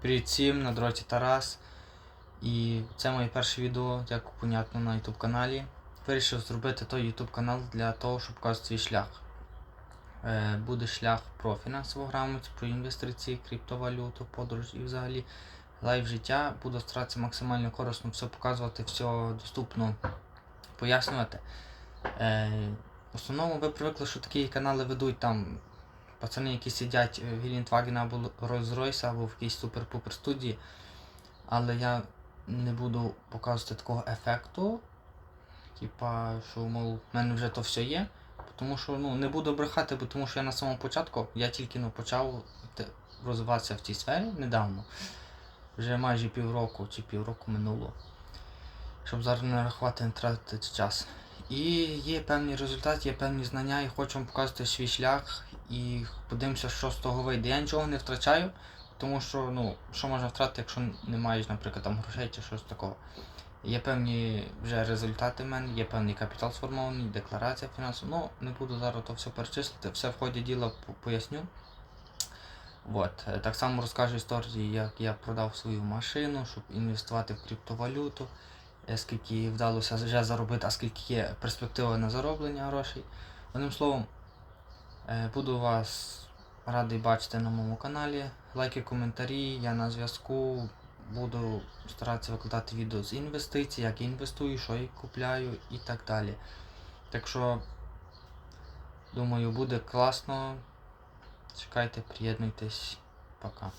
Привіт всім, на дроті Тарас. І це моє перше відео, як понятно, на YouTube каналі. Вирішив зробити той YouTube канал для того, щоб показати свій шлях. Е, буде шлях про фінансову грамоту, про інвестиції, криптовалюту, подорож і взагалі лайф життя. Буду старатися максимально корисно все показувати, все доступно пояснювати. Е, в основному ви привикли, що такі канали ведуть там пацани, які сидять в Гелендвагена або Rolls-Royce, або в якійсь супер-пупер студії. Але я не буду показувати такого ефекту. Типа, що, мов, в мене вже то все є. Тому що ну, не буду брехати, бо тому що я на самому початку, я тільки ну, почав розвиватися в цій сфері недавно. Вже майже півроку чи півроку минуло. Щоб зараз не рахувати, не тратити час. І є певні результати, є певні знання, і хочу вам показати свій шлях і подивимося, що з того вийде. Я нічого не втрачаю, тому що ну, що можна втратити, якщо не маєш, наприклад, там грошей чи щось такого. Є певні вже результати в мене, є певний капітал сформований, декларація фінансова. Ну, не буду зараз то все перечислити, все в ході діла поясню. От. е, Так само розкажу історії, як я продав свою машину, щоб інвестувати в криптовалюту, е, скільки вдалося вже заробити, а скільки є перспектива на зароблення грошей. Одним словом, буду вас радий бачити на моєму каналі. Лайки, коментарі, я на зв'язку. Буду старатися викладати відео з інвестицій, як я інвестую, що я купляю і так далі. Так що, думаю, буде класно. Чекайте, приєднуйтесь. Пока.